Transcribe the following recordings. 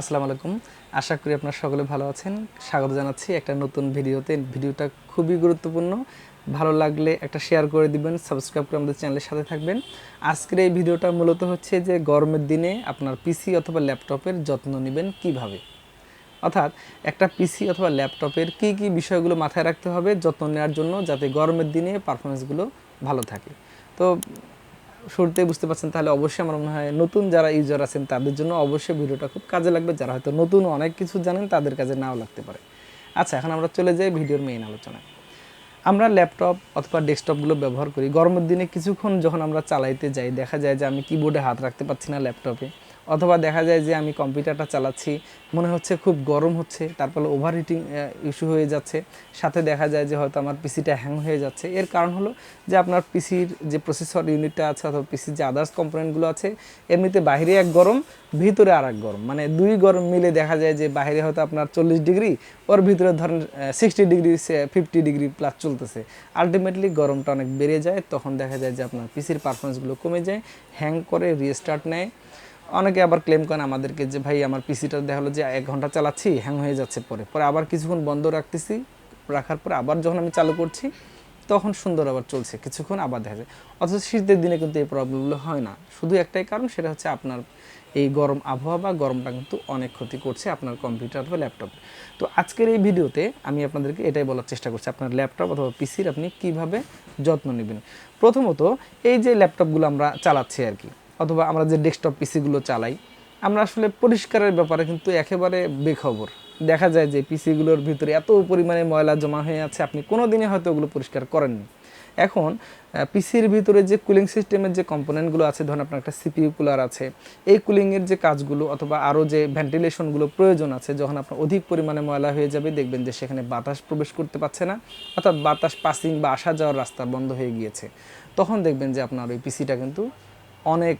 আসসালামু আলাইকুম। আশা করি আপনারা সকলে ভালো আছেন। স্বাগত জানাচ্ছি একটা নতুন ভিডিওতে। ভিডিওটা খুবই গুরুত্বপূর্ণ। ভালো লাগলে একটা শেয়ার করে দিবেন, সাবস্ক্রাইব করে আমাদের চ্যানেলের সাথে থাকবেন। আজকের এই ভিডিওটা মূলত হচ্ছে যে গরমের দিনে আপনার পিসি অথবা ল্যাপটপের যত্ন নেবেন কীভাবে? অর্থাৎ একটা পিসি অথবা ল্যাপটপের কী কী বিষয়গুলো মাথায় রাখতে হবে যত্ন নেওয়ার জন্য যাতে গরমের দিনে পারফরমেন্সগুলো ভালো থাকে। তো শুরুতেই বুঝতে পারছেন, তাহলে অবশ্যই আমার মনে হয় নতুন যারা ইউজার আছেন, তাদের জন্য অবশ্যই ভিডিওটা খুব কাজে লাগবে। যারা হয়তো নতুন অনেক কিছু জানেন, তাদের কাজে নাও লাগতে পারে। আচ্ছা এখন আমরা চলে যাই ভিডিওর মেইন আলোচনায়। আমরা ল্যাপটপ অথবা ডেস্কটপগুলো ব্যবহার করি। গরমের দিনে কিছুক্ষণ যখন আমরা চালাইতে যাই, দেখা যায় যে আমি কিবোর্ডে হাত রাখতে পারছি না ল্যাপটপে অথবা দেখা যায় যে আমি কম্পিউটারটা চালাচ্ছি, মনে হচ্ছে খুব গরম হচ্ছে তারপরে ওভার হিটিং ইস্যু হয়ে যাচ্ছে। সাথে দেখা যায় যে হয়তো আমার পিসিটা হ্যাং হয়ে যাচ্ছে। এর কারণ হলো যে আপনার পিসির যে প্রসেসর ইউনিটটা আছে অথবা পিসির যে আদার্স কম্পোনেন্টগুলো আছে, এমনিতে বাইরে এক গরম, ভিতরে আর এক গরম। মানে দুই গরম মিলে দেখা যায় যে বাইরে হয়তো আপনার চল্লিশ ডিগ্রি, ওর ভিতরে ধরেন sixty degree fifty degree plus চলতেছে। আলটিমেটলি গরমটা অনেক বেড়ে যায়, তখন দেখা যায় যে আপনার পিসির পারফরমেন্সগুলো কমে যায় হ্যাং করে রিস্টার্ট নেয়। অনেকে আবার ক্লেম করেন আমাদেরকে যে, ভাই, আমার পিসিটা দেখা হলো যে, এক ঘণ্টা চালাচ্ছি হ্যাং হয়ে যাচ্ছে পরে। পরে আবার কিছুক্ষণ বন্ধ রাখতেছি, রাখার পরে আবার যখন আমি চালু করছি, তখন সুন্দর আবার চলছে, কিছুক্ষণ আবার দেখা যায়। অথচ শীতের দিনে কিন্তু এই প্রবলেমগুলো হয় না। শুধু একটাই কারণ, সেটা হচ্ছে আপনার এই গরম আবহাওয়া বা গরমটা কিন্তু অনেক ক্ষতি করছে আপনার কম্পিউটার বা ল্যাপটপে তো আজকের এই ভিডিওতে আমি আপনাদেরকে এটাই বলার চেষ্টা করছি, আপনার ল্যাপটপ অথবা পিসির আপনি কীভাবে যত্ন নেবেন? প্রথমত, এই যে ল্যাপটপগুলো আমরা চালাচ্ছি আর কি অথবা আমরা যে ডেস্কটপ পিসিগুলো চালাই, আমরা আসলে পরিষ্কারের ব্যাপারে কিন্তু একেবারে বেখবর। দেখা যায় যে পিসিগুলোর ভিতরে এত পরিমাণে ময়লা জমা হয়ে আছে, আপনি কোনো দিনে হয়তো ওগুলো পরিষ্কার করেননি। এখন পিসির ভিতরে যে কুলিং সিস্টেমের যে কম্পোনেন্টগুলো আছে, ধরুন আপনার একটা সিপিইউ কুলার আছে, এই কুলিংয়ের যে কাজগুলো অথবা আরও যে ভেন্টিলেশনগুলো প্রয়োজন আছে, যখন আপনার অধিক পরিমাণে ময়লা হয়ে যাবে, দেখবেন যে সেখানে বাতাস প্রবেশ করতে পারছে না, অর্থাৎ বাতাস পাসিং বা আসা যাওয়ার রাস্তা বন্ধ হয়ে গিয়েছে। তখন দেখবেন যে আপনার ওই পিসিটা কিন্তু অনেক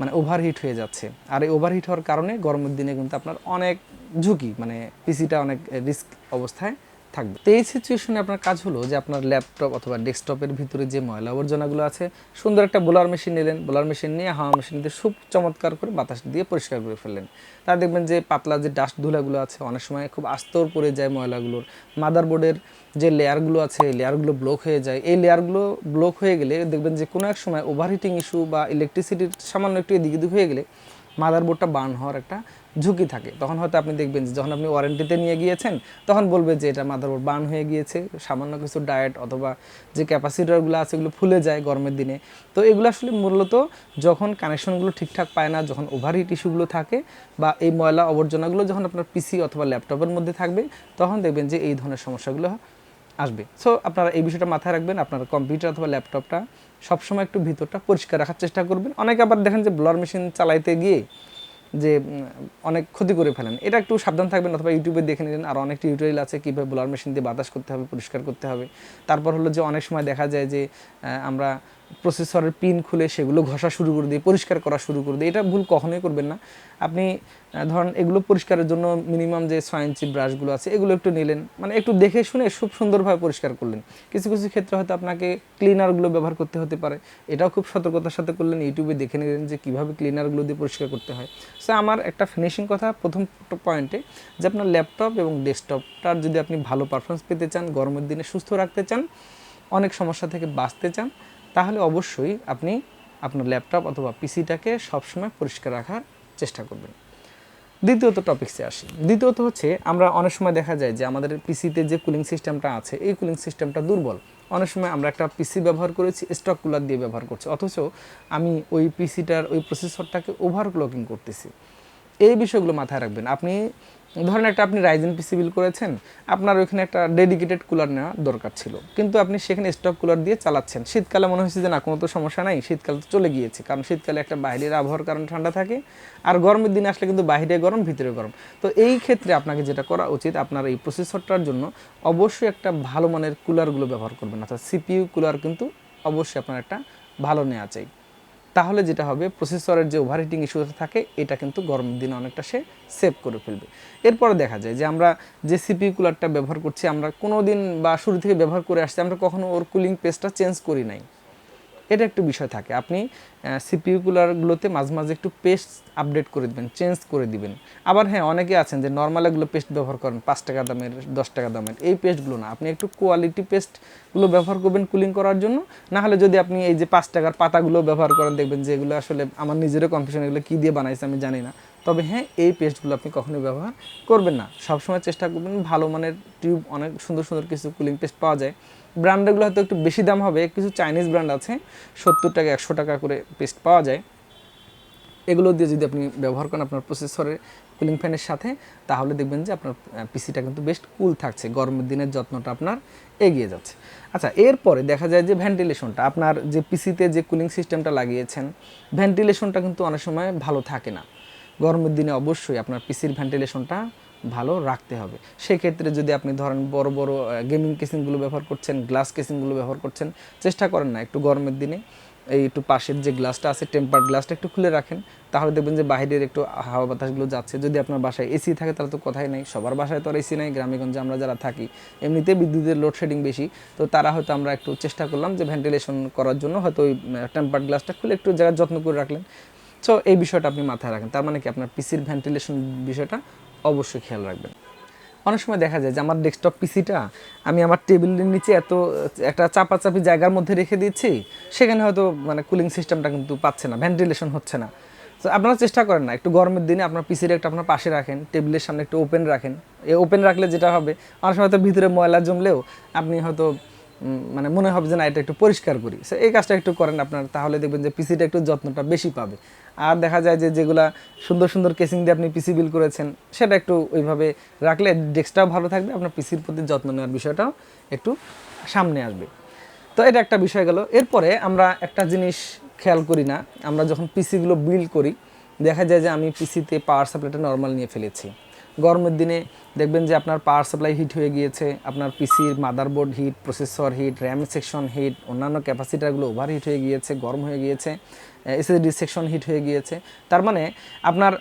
মানে ওভারহিট হয়ে যাচ্ছে। আর এই ওভারহিট হওয়ার কারণে গরমের দিনে কিন্তু আপনার অনেক ঝুঁকি মানে পিসিটা অনেক রিস্ক অবস্থায়। থাকবে। তো এই সিচুয়েশনে আপনার কাজ হলো যে আপনার ল্যাপটপ অথবা ডেস্কটপের ভিতরে যে ময়লা আবর্জনাগুলো আছে, সুন্দর একটা বোলার মেশিন নিলেন বোলার মেশিন নিয়ে হাওয়া মেশিন দিয়ে খুব চমৎকার করে বাতাস দিয়ে পরিষ্কার করে ফেললেন। তা দেখবেন যে পাতলা যে ডাস্ট ধুলাগুলো আছে, অনেক সময় খুব আস্তর পড়ে যায় ময়লাগুলোর। মাদারবোর্ডের যে লেয়ারগুলো আছে লেয়ারগুলো ব্লক হয়ে যায়। এই লেয়ারগুলো ব্লক হয়ে গেলে দেখবেন যে কোনো এক সময় ওভারহিটিং ইস্যু বা ইলেকট্রিসিটির সামান্য একটু এদিকে দিক হয়ে গেলে মাদারবোর্ডটা বার্ন হওয়ার একটা ঝুঁকি থাকে। তখন হয়তো আপনি দেখবেন যে যখন আপনি ওয়ারেন্টিতে নিয়ে গিয়েছেন, তখন বলবে যে এটা মাদারবোর্ড বার্ন হয়ে গিয়েছে, সামান্য কিছু ডায়েট অথবা যে ক্যাপাসিটারগুলো আছে এগুলো ফুলে যায় গরমের দিনে। তো এগুলো আসলে মূলত যখন কানেকশনগুলো ঠিকঠাক পায় না, যখন ওভারহিট ইস্যুগুলো থাকে বা এই ময়লা আবর্জনাগুলো যখন আপনার পিসি অথবা ল্যাপটপের মধ্যে থাকবে, তখন দেখবেন যে এই ধরনের সমস্যাগুলো আসবে। সো আপনারা এই বিষয়টা মাথায় রাখবেন, আপনার কম্পিউটার অথবা ল্যাপটপটা সবসময় একটু ভিতরটা পরিষ্কার রাখার চেষ্টা করবেন। অনেকে আবার দেখেন যে ব্লার মেশিন চালাইতে গিয়ে যে অনেক ক্ষতি করে ফেলেন। এটা একটু সাবধান থাকবেন অথবা ইউটিউবে দেখে নিলেন। আর অনেক টিউটোরিয়াল আছে কীভাবে ব্লার মেশিন দিয়ে বাতাস করতে হবে, পরিষ্কার করতে হবে। তারপর হলো যে, অনেক সময় দেখা যায় যে আমরা প্রসেসরের পিন খুলে সেগুলো ঘষা শুরু করে দিয়ে, পরিষ্কার করা শুরু করে দিয়ে, এটা ভুল কখনোই করবেন না। আপনি ধরেন এগুলো পরিষ্কারের জন্য মিনিমাম যে ছয় ব্রাশগুলো আছে, এগুলো একটু নিলেন মানে একটু দেখে শুনে খুব সুন্দরভাবে পরিষ্কার করলেন। কিছু কিছু ক্ষেত্রে হয়তো আপনাকে ক্লিনারগুলো ব্যবহার করতে হতে পারে। এটাও খুব সতর্কতার সাথে করলেন, ইউটিউবে দেখে নিলেন যে কীভাবে ক্লিনারগুলো দিয়ে পরিষ্কার করতে হয়। সো আমার একটা ফিনিশিং কথা, প্রথম পয়েন্টে যে আপনার ল্যাপটপ এবং ডেস্কটপটার যদি আপনি ভালো পারফরমেন্স পেতে চান, গরমের দিনে সুস্থ রাখতে চান, অনেক সমস্যা থেকে বাঁচতে চান তাহলে অবশ্যই আপনি আপনার ল্যাপটপ অথবা পিসিটাকে সবসময় পরিষ্কার রাখার চেষ্টা করবেন। দ্বিতীয়ত টপিক্সে আসি। দ্বিতীয়ত হচ্ছে, আমরা অনেক সময় দেখা যায় যে আমাদের পিসিতে যে কুলিং সিস্টেমটা আছে, এই কুলিং সিস্টেমটা দুর্বল। অনেক সময় আমরা একটা পিসি ব্যবহার করেছি স্টক কুলার দিয়ে ব্যবহার করছি। অথচ আমি ওই পিসিটার ওই প্রসেসরটাকে ওভারক্লকিং করতেছি। এই বিষয়গুলো মাথায় রাখবেন। আপনি ধরেন একটা আপনি রাইজেন পিসি বিল করেছেন, আপনার ওইখানে একটা ডেডিকেটেড কুলার নেওয়া দরকার ছিল। কিন্তু আপনি সেখানে স্টক কুলার দিয়ে চালাচ্ছেন। শীতকালে মনে হচ্ছে যে, না, কোনো তো সমস্যা নাই, শীতকাল তো চলে গিয়েছে। কারণ শীতকালে একটা বাইরের আবহাওয়ার কারণে ঠান্ডা থাকে। আর গরমের দিনে আসলে কিন্তু বাইরে গরম, ভিতরে গরম। তো এই ক্ষেত্রে আপনাকে যেটা করা উচিত, আপনার এই প্রসেসরটার জন্য অবশ্যই একটা ভালো মানের কুলারগুলো ব্যবহার করবেন। অর্থাৎ সিপিইউ কুলার কিন্তু অবশ্যই আপনার একটা ভালো নেওয়া চাই। তাহলে যেটা হবে প্রসেসরের যে ওভারহিটিং ইস্যুটা থাকে, এটা কিন্তু গরমের দিনে অনেকটা সে সেভ করে ফেলবে। এরপরে দেখা যায় যে আমরা যে সিপি কুলারটা ব্যবহার করছি, আমরা কোনো দিন বা শুরু থেকে ব্যবহার করে আসছি, আমরা কখনো ওর কুলিং পেস্টটা চেঞ্জ করি নাই। এটা একটু বিষয় থাকে। আপনি সিপিউকুলারগুলোতে মাঝে মাঝে একটু পেস্ট আপডেট করে দিবেন চেঞ্জ করে দিবেন। আবার হ্যাঁ অনেকে আছেন যে নর্মাল এগুলো পেস্ট ব্যবহার করেন, পাঁচ টাকা দামের, দশ টাকা দামের। এই পেস্টগুলো না। আপনি একটু কোয়ালিটি পেস্টগুলো ব্যবহার করবেন কুলিং করার জন্য। না হলে যদি আপনি এই যে পাঁচ টাকার পাতাগুলো ব্যবহার করেন, দেখবেন যে এগুলো আসলে আমার নিজেরও কনফিউশন এগুলো কী দিয়ে বানাইছে আমি জানি না। তবে হ্যাঁ এই পেস্টগুলো আপনি কখনোই ব্যবহার করবেন না। সবসময় চেষ্টা করবেন ভালো মানের টিউব, অনেক সুন্দর সুন্দর কিছু কুলিং পেস্ট পাওয়া যায়। ব্র্যান্ডগুলো হয়তো একটু বেশি দাম হবে, কিছু চাইনিজ ব্র্যান্ড আছে, সত্তর টাকা, একশো টাকা করে পেস্ট পাওয়া যায়। এগুলো দিয়ে যদি আপনি ব্যবহার করেন আপনার প্রসেসরের কুলিং ফ্যানের সাথে, তাহলে দেখবেন যে আপনার পিসিটা কিন্তু বেশ কুল থাকছে। গরমের দিনের যত্নটা আপনার এগিয়ে যাচ্ছে। আচ্ছা এরপরে দেখা যায় যে ভেন্টিলেশনটা, আপনার যে পিসিতে যে কুলিং সিস্টেমটা লাগিয়েছেন, ভেন্টিলেশনটা কিন্তু অনেক সময় ভালো থাকে না। গরমের দিনে অবশ্যই আপনার পিসির ভেন্টিলেশনটা ভালো রাখতে হবে। সেক্ষেত্রে যদি আপনি ধরেন বড় বড় গেমিং কেসিংগুলো ব্যবহার করছেন গ্লাস কেসিংগুলো ব্যবহার করছেন, চেষ্টা করেন না একটু গরমের দিনে এই একটু পাশের যে গ্লাসটা আছে টেম্পার গ্লাসটা একটু খুলে রাখেন। তাহলে দেখবেন যে বাইরের একটু হাওয়া বাতাসগুলো যাচ্ছে। যদি আপনার বাসায় এসি থাকে তাহলে তো কথাই নাই, সবার বাসায় তো আর এসি নাই, গ্রামেগঞ্জে আমরা যারা থাকি এমনিতে বিদ্যুতের লোডশেডিং বেশি। তো তারা হয়তো আমরা একটু চেষ্টা করলাম যে ভেন্টিলেশন করার জন্য হয়তো ওই টেম্পার গ্লাসটা খুলে একটু জায়গায় যত্ন করে রাখলেন সো এই বিষয়টা আপনি মাথায় রাখেন। তার মানে কি আপনার পিসির ভেন্টিলেশন বিষয়টা অবশ্যই খেয়াল রাখবেন। অনেক সময় দেখা যায় যে আমার ডেস্কটপ পিসিটা আমি আমার টেবিলের নিচে এত, একটা চাপাচাপি জায়গার মধ্যে রেখে দিচ্ছি, সেখানে হয়তো মানে কুলিং সিস্টেমটা কিন্তু পাচ্ছে না ভেন্টিলেশন হচ্ছে না। তো আপনারা চেষ্টা করেন না, একটু গরমের দিনে আপনার পিসির একটা আপনার পাশে রাখেন, টেবিলের সামনে একটু ওপেন রাখেন। এই ওপেন রাখলে যেটা হবে, অনেক সময় তো ভিতরে ময়লা জমলেও আপনি হয়তো মানে মনে হবে যে না, এটা একটু পরিষ্কার করি। এই কাজটা একটু করেন আপনার, তাহলে দেখবেন যে পিসিটা একটু যত্নটা বেশি পাবে। আর দেখা যায় যে যেগুলা সুন্দর সুন্দর কেসিং দিয়ে আপনি পিসি বিল করেছেন, সেটা একটু ওইভাবে রাখলে ডেস্কটাও ভালো থাকবে, আপনার পিসির প্রতি যত্ন নেওয়ার বিষয়টাও একটু সামনে আসবে। তো এটা একটা বিষয় গেল। এরপরে আমরা একটা জিনিস খেয়াল করি না, আমরা যখন পিসিগুলো বিল্ড করি, দেখা যায় যে আমি পিসিতে পাওয়ার সাপ্লাইটা নর্মাল নিয়ে ফেলেছি। গরমের দিনে দেখবেন যে আপনার পাওয়ার সাপ্লাই হিট হয়ে গিয়েছে, আপনার পিসির motherboard heat processor heat RAM section heat অন্যান্য ক্যাপাসিটারগুলো ওভার হিট হয়ে গিয়েছে, গরম হয়ে গিয়েছে। এসএসডি সেকশন হিট হয়ে গিয়েছে। তার মানে আপনার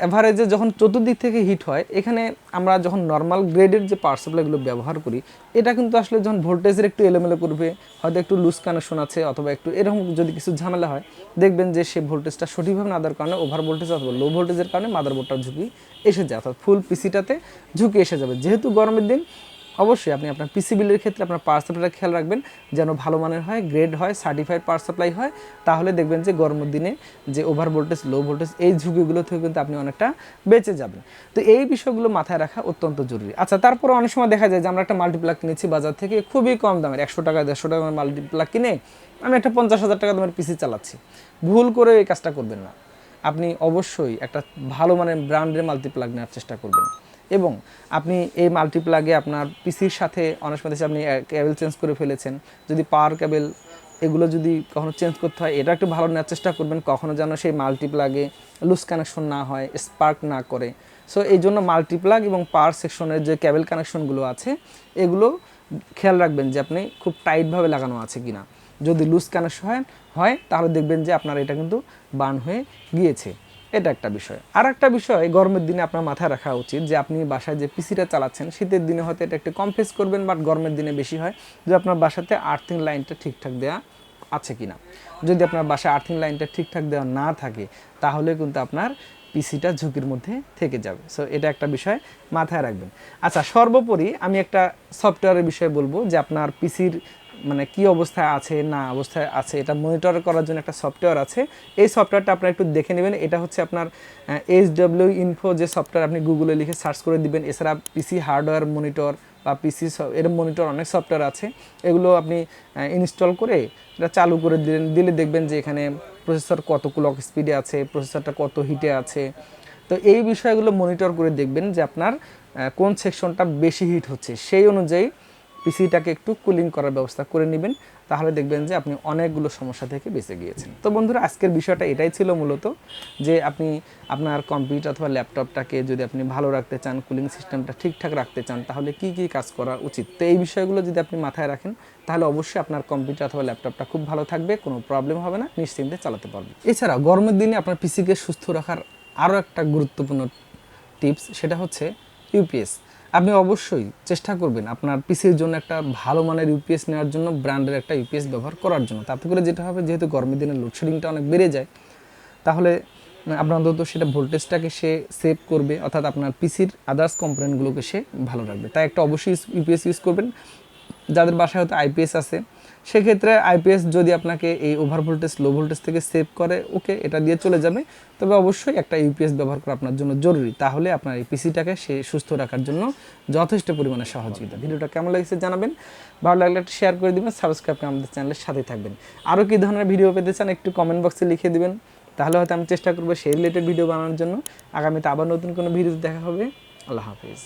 অ্যাভারেজে যখন চতুর্দিক থেকে হিট হয়, এখানে আমরা যখন নর্মাল গ্রেডের যে পাওয়ার সাপ্লাইগুলো ব্যবহার করি, এটা কিন্তু আসলে যখন ভোল্টেজের একটু এলোমেলো করবে, হয়তো একটু লুজ কানেকশন আছে, অথবা একটু এরকম যদি কিছু ঝামেলা হয়, দেখবেন যে সেই ভোল্টেজটা সঠিকভাবে না দেওয়ার কারণে ওভার ভোল্টেজ অথবা লো ভোল্টেজের কারণে মাদারবোর্ডটা ঝুঁকি এসে যায়, অর্থাৎ ফুল পিসিটাতে ঝুঁকি এসে যাবে। যেহেতু গরমের দিন অবশ্যই আপনি আপনার পিসি বিলের ক্ষেত্রে আপনার পাওয়ার সাপ্লাইটা খেয়াল রাখবেন। যেন ভালো মানের হয় গ্রেড হয় সার্টিফাইড পাওয়ার সাপ্লাই হয়, তাহলে দেখবেন যে গরমের দিনে যে ওভার ভোল্টেজ লো ভোল্টেজ এই ঝুঁকিগুলো থেকে কিন্তু আপনি অনেকটা বেঁচে যাবেন। তো এই বিষয়গুলো মাথায় রাখা অত্যন্ত জরুরি। আচ্ছা তারপরে অনেক সময় দেখা যায় যে আমরা একটা মাল্টিপ্লাক কিনেছি বাজার থেকে, খুবই কম দামের, একশো টাকা, দেড়শো টাকার মাল্টিপ্লাক কিনে আমি একটা পঞ্চাশ হাজার টাকা দামের পিসি চালাচ্ছি। ভুল করে এই কাজটা করবেন না। আপনি অবশ্যই একটা ভালো মানের ব্র্যান্ডের মাল্টিপ্লাগ নেওয়ার চেষ্টা করবেন। এবং আপনি এই মাল্টিপ্লাগে আপনার পিসির সাথে অনেক সময় আপনি ক্যাবেল চেঞ্জ করে ফেলেছেন, যদি পাওয়ার ক্যাবেল এগুলো যদি কখনো চেঞ্জ করতে হয়, এটা একটু ভালো নেওয়ার চেষ্টা করবেন, কখনো যেন সেই মাল্টিপ্লাগে লুজ কানেকশন না হয় স্পার্ক না করে। সো এই জন্য মাল্টিপ্লাগ এবং পাওয়ার সেকশনের যে ক্যাবেল কানেকশনগুলো আছে, এগুলো খেয়াল রাখবেন যে আপনি খুব টাইটভাবে লাগানো আছে কিনা। যদি লুজ কানেকশন হয় তাহলে দেখবেন যে আপনার এটা কিন্তু বার্ন হয়ে গিয়েছে। এটা একটা বিষয়। আর একটা বিষয়, গরমের দিনে আপনার মাথায় রাখা উচিত যে আপনি বাসায় যে পিসিটা চালাচ্ছেন, শীতের দিনে হয়তো এটা একটু কম ফেস করবেন বাট গরমের দিনে বেশি হয়, যে আপনার বাসাতে আর্থিং লাইনটা ঠিকঠাক দেওয়া আছে কিনা। যদি আপনার বাসায় আর্থিং লাইনটা ঠিকঠাক দেওয়া না থাকে, তাহলে কিন্তু আপনার পিসিটা ঝুঁকির মধ্যে থেকে যাবে। সো এটা একটা বিষয় মাথায় রাখবেন। আচ্ছা সর্বোপরি আমি একটা সফটওয়্যারের বিষয়ে বলব যে আপনার পিসির মানে কি অবস্থায় আছে, না অবস্থায় আছে, এটা মনিটর করার জন্য একটা সফটওয়্যার আছে। এই সফটওয়্যারটা আপনারা একটু দেখে নেবেন। এটা হচ্ছে আপনার এইচ ডাব্লিউ ইনফো যে সফটওয়্যার আপনি গুগলে লিখে সার্চ করে দিবেন। এছাড়া পিসি হার্ডওয়্যার মনিটর বা পিসি এরম মনিটর অনেক সফটওয়্যার আছে। এগুলো আপনি ইনস্টল করে এটা চালু করে দিলেন। দিলে দেখবেন যে এখানে প্রসেসর কত ক্লক স্পিডে আছে প্রসেসরটা কত হিটে আছে। তো এই বিষয়গুলো মনিটর করে দেখবেন যে আপনার কোন সেকশনটা বেশি হিট হচ্ছে। সেই অনুযায়ী পিসিটাকে একটু কুলিং করার ব্যবস্থা করে নেবেন, তাহলে দেখবেন যে আপনি অনেকগুলো সমস্যা থেকে বেঁচে গিয়েছেন। তো বন্ধুরা, আজকের বিষয়টা এটাই ছিল মূলত যে আপনি আপনার কম্পিউটার অথবা ল্যাপটপটাকে যদি আপনি ভালো রাখতে চান কুলিং সিস্টেমটা ঠিকঠাক রাখতে চান, তাহলে কি কি কাজ করা উচিত? তো এই বিষয়গুলো যদি আপনি মাথায় রাখেন, তাহলে অবশ্যই আপনার কম্পিউটার অথবা ল্যাপটপটা খুব ভালো থাকবে, কোনো প্রবলেম হবে না, নিশ্চিন্তে চালাতে পারবেন। এছাড়া গরমের দিনে আপনার পিসিকে সুস্থ রাখার আরও একটা গুরুত্বপূর্ণ টিপস সেটা হচ্ছে ইউপিএস আপনি অবশ্যই চেষ্টা করবেন আপনার পিসির জন্য একটা ভালো মানের ইউপিএস নেওয়ার জন্য ব্র্যান্ডের একটা ইউপিএস ব্যবহার করার জন্য। তাতে করে যেটা হবে, যেহেতু গরমের দিনে লোডশেডিংটা অনেক বেড়ে যায়, তাহলে আপনার অন্তত সেটা ভোল্টেজটাকে সে সেভ করবে, অর্থাৎ আপনার পিসির আদার্স কম্পোনেন্টগুলোকে সে ভালো রাখবে। তাই একটা অবশ্যই ইউপিএস ইউজ করবেন। যাদের বাসায় হয়তো আইপিএস আছে সেক্ষেত্রে আইপিএস যদি আপনাকে এই ওভার ভোল্টেজ লো ভোল্টেজ থেকে সেভ করে ওকে এটা দিয়ে চলে যাবে। তবে অবশ্যই একটা ইউপিএস ব্যবহার করা আপনার জন্য জরুরি। তাহলে আপনার এই পিসিটাকে সে সুস্থ রাখার জন্য যথেষ্ট পরিমাণে সহযোগিতা। ভিডিওটা কেমন লাগছে জানাবেন। ভালো লাগলে একটা শেয়ার করে দিবেন সাবস্ক্রাইব করে আমাদের চ্যানেলের সাথে থাকবেন। আরও কী ধরনের ভিডিও পেতে চান একটু কমেন্ট বক্সে লিখে দিবেন। তাহলে হয়তো আমি চেষ্টা করব সেই রিলেটেড ভিডিও বানানোর জন্য। আগামীতে আবার নতুন কোনো ভিডিও দেখা হবে। আল্লাহ হাফিজ।